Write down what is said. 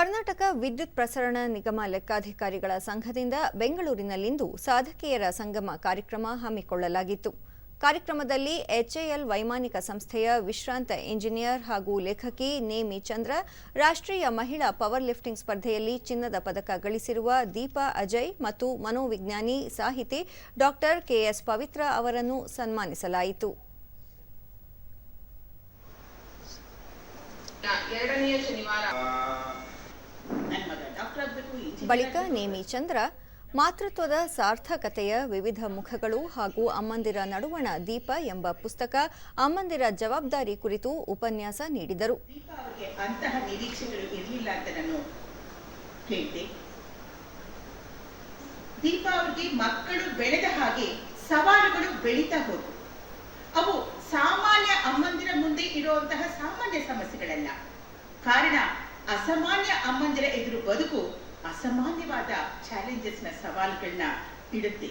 ಕರ್ನಾಟಕ ವಿದ್ಯುತ್ ಪ್ರಸರಣ ನಿಗಮ ಲೆಕ್ಕಾಧಿಕಾರಿಗಳ ಸಂಘದಿಂದ ಬೆಂಗಳೂರಿನಲ್ಲಿಂದು ಸಾಧಕಿಯರ ಸಂಗಮ ಕಾರ್ಯಕ್ರಮ ಹಮ್ಮಿಕೊಳ್ಳಲಾಗಿತ್ತು. ಕಾರ್ಯಕ್ರಮದಲ್ಲಿ ಎಚ್ಎಎಲ್ ವೈಮಾನಿಕ ಸಂಸ್ಥೆಯ ವಿಶ್ರಾಂತ ಇಂಜಿನಿಯರ್ ಹಾಗೂ ಲೇಖಕಿ ನೇಮಿ ಚಂದ್ರ ರಾಷ್ಟ್ರೀಯ ಮಹಿಳಾ ಪವರ್ ಲಿಫ್ಟಿಂಗ್ ಸ್ಪರ್ಧೆಯಲ್ಲಿ ಚಿನ್ನದ ಪದಕ ಗಳಿಸಿರುವ ದೀಪಾ ಅಜಯ್ ಮತ್ತು ಮನೋವಿಜ್ಞಾನಿ ಸಾಹಿತಿ ಡಾಕ್ಟರ್ ಕೆಎಸ್ ಪವಿತ್ರ ಅವರನ್ನು ಸನ್ಮಾನಿಸಲಾಯಿತು. ಎರಡನೆಯ ಶನಿವಾರ. ಬಳಿಕ ನೇಮಿ ಚಂದ್ರ, ಮಾತೃತ್ವದ ಸಾರ್ಥಕತೆಯ ವಿವಿಧ ಮುಖಗಳು ಹಾಗೂ ಅಮ್ಮಂದಿರ ನಡುವಣ ದೀಪ ಎಂಬ ಪುಸ್ತಕ ಅಮ್ಮಂದಿರ ಜವಾಬ್ದಾರಿ ಕುರಿತು ಉಪನ್ಯಾಸ ನೀಡಿದರು. ಅಂತಹ ನಿರೀಕ್ಷೆಗಳು ಇರಲಿಲ್ಲ ಅಂತ ನಾನು ಹೇಳ್ತೆ ದೀಪ ಅವರಿಗೆ ಮಕ್ಕಳು ಬೆಳೆದ ಹಾಗೆ ಸವಾಲುಗಳು ಬೆಳೀತಾ ಹೋದವು ಅವು ಸಾಮಾನ್ಯ ಅಮ್ಮಂದಿರ ಮುಂದೆ ಇರುವಂತಹ ಸಾಮಾನ್ಯ ಸಮಸ್ಯೆಗಳಲ್ಲ. ಕಾರಣ, ಅಸಾಮಾನ್ಯ ಅಮ್ಮಂದಿರ ಎದುರು ಬದುಕು ಅಸಾಮಾನ್ಯವಾದ ಚಾಲೆಂಜಸ್ನ ಸವಾಲುಗಳನ್ನ ಇಡುತ್ತೆ